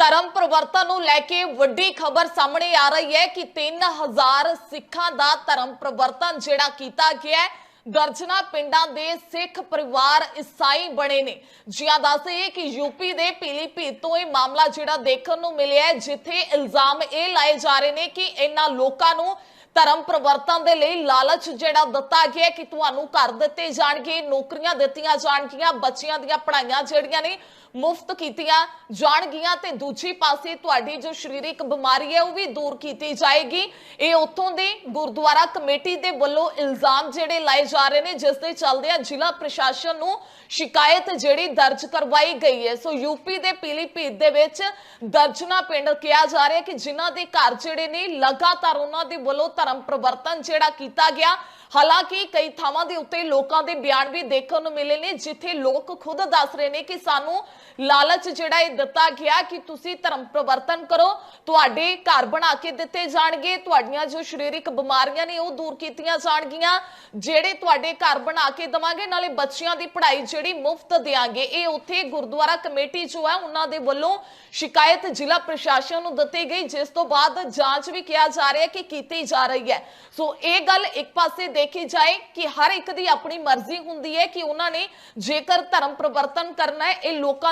ਧਰਮ ਪਰਿਵਰਤਨ ਨੂੰ ਲੈ ਕੇ ਵੱਡੀ ਖਬਰ ਸਾਹਮਣੇ ਆ ਰਹੀ ਹੈ ਕਿ 3000 ਸਿੱਖਾਂ ਦਾ ਧਰਮ ਪਰਿਵਰਤਨ ਜਿਹੜਾ ਕੀਤਾ ਗਿਆ ਹੈ ਦਰਜਨਾ ਪਿੰਡਾਂ ਦੇ ਸਿੱਖ ਪਰਿਵਾਰ ਈਸਾਈ ਬਣੇ ਨੇ। ਜਿਹਾਂ ਦੱਸਦੇ ਕਿ ਯੂਪੀ ਦੇ ਪੀਲੀਭੀਤ ਤੋਂ ਇਹ ਮਾਮਲਾ ਜਿਹੜਾ ਦੇਖਣ ਨੂੰ ਮਿਲਿਆ ਹੈ, ਜਿੱਥੇ ਇਲਜ਼ਾਮ ਇਹ ਲਾਏ ਜਾ ਰਹੇ ਨੇ ਕਿ ਇਹਨਾਂ ਲੋਕਾਂ ਨੂੰ ਧਰਮ ਪਰਿਵਰਤਨ ਦੇ ਲਈ ਲਾਲਚ ਜਿਹੜਾ ਦਿੱਤਾ ਗਿਆ ਕਿ ਤੁਹਾਨੂੰ ਘਰ ਦਿੱਤੇ ਜਾਣਗੇ, ਨੌਕਰੀਆਂ ਦਿੱਤੀਆਂ ਜਾਣਗੀਆਂ, ਬੱਚਿਆਂ ਦੀਆਂ ਪੜ੍ਹਾਈਆਂ ਜਿਹੜੀਆਂ ਨੇ ਮੁਫਤ ਕੀਤੀਆਂ ਜਾਣਗੀਆਂ ਤੇ ਦੂਜੀ ਪਾਸੇ ਤੁਹਾਡੀ ਜੋ ਸਰੀਰਕ ਬਿਮਾਰੀ ਹੈ ਉਹ ਵੀ ਦੂਰ ਕੀਤੀ ਜਾਏਗੀ। ਇਹ ਉੱਥੋਂ ਦੇ ਗੁਰਦੁਆਰਾ ਕਮੇਟੀ ਦੇ ਵੱਲੋਂ ਇਲਜ਼ਾਮ ਜਿਹੜੇ ਲਾਏ ਜਾ ਰਹੇ ਨੇ, ਜਿਸ ਦੇ ਚੱਲਦੇ ਆ ਜ਼ਿਲ੍ਹਾ ਪ੍ਰਸ਼ਾਸਨ ਨੂੰ ਸ਼ਿਕਾਇਤ ਜਿਹੜੀ ਦਰਜ ਕਰਵਾਈ ਗਈ ਹੈ। ਸੋ ਯੂਪੀ ਦੇ ਪੀਲੀਭੀਤ ਦੇ ਵਿੱਚ ਦਰਜਨਾ ਪਿੰਡ ਕਿਹਾ ਜਾ ਰਿਹਾ ਕਿ ਜਿਨ੍ਹਾਂ ਦੇ ਘਰ ਜਿਹੜੇ ਨੇ, ਲਗਾਤਾਰ ਉਹਨਾਂ ਦੇ ਵੱਲੋਂ ਧਰਮ ਪ੍ਰਵਰਤਨ ਜਿਹੜਾ ਕੀਤਾ ਗਿਆ। ਹਾਲਾਂਕਿ ਕਈ ਥਾਵਾਂ ਦੇ ਉੱਤੇ ਲੋਕਾਂ ਦੇ ਬਿਆਨ ਵੀ ਦੇਖਣ ਨੂੰ ਮਿਲੇ ਨੇ, ਜਿੱਥੇ ਲੋਕ ਖੁਦ ਦੱਸ ਰਹੇ ਨੇ ਕਿ ਸਾਨੂੰ ਲਾਲਚ ਜਿਹੜਾ ਇਹ ਦਿੱਤਾ ਗਿਆ ਕਿ ਤੁਸੀਂ ਧਰਮ ਪ੍ਰਵਰਤਨ ਕਰੋ, ਤੁਹਾਡੇ ਘਰ ਬਣਾ ਕੇ ਦਿੱਤੇ ਜਾਣਗੇ, ਤੁਹਾਡੀਆਂ ਜੋ ਸਰੀਰਕ ਬਿਮਾਰੀਆਂ ਨੇ ਉਹ ਦੂਰ ਕੀਤੀਆਂ ਜਾਣਗੀਆਂ, ਜਿਹੜੇ ਤੁਹਾਡੇ ਘਰ ਬਣਾ ਕੇ ਦਵਾਂਗੇ, ਨਾਲੇ ਬੱਚਿਆਂ ਦੀ ਪੜ੍ਹਾਈ ਜਿਹੜੀ ਮੁਫਤ ਦੇਾਂਗੇ ਇਹ ਉੱਥੇ ਗੁਰਦੁਆਰਾ ਕਮੇਟੀ ਜੋ ਹੈ, ਉਹਨਾਂ ਦੇ ਵੱਲੋਂ ਸ਼ਿਕਾਇਤ ਜ਼ਿਲ੍ਹਾ ਪ੍ਰਸ਼ਾਸਨ ਨੂੰ ਦਿੱਤੀ ਗਈ, ਜਿਸ ਤੋਂ ਬਾਅਦ ਜਾਂਚ ਵੀ ਕਿਹਾ ਜਾ ਰਿਹਾ ਕਿ ਕੀਤੀ ਜਾ ਰਹੀ ਹੈ। ਸੋ ਇਹ ਗੱਲ ਇੱਕ ਪਾਸੇ ਦੇਖੀ ਜਾਏ ਕਿ ਹਰ ਇੱਕ ਦੀ ਆਪਣੀ ਮਰਜ਼ੀ ਹੁੰਦੀ ਹੈ ਕਿ ਉਹਨਾਂ ਨੇ ਜੇਕਰ ਧਰਮ ਪ੍ਰਵਰਤਨ ਕਰਨਾ ਹੈ, ਇਹ ਲੋਕਾਂ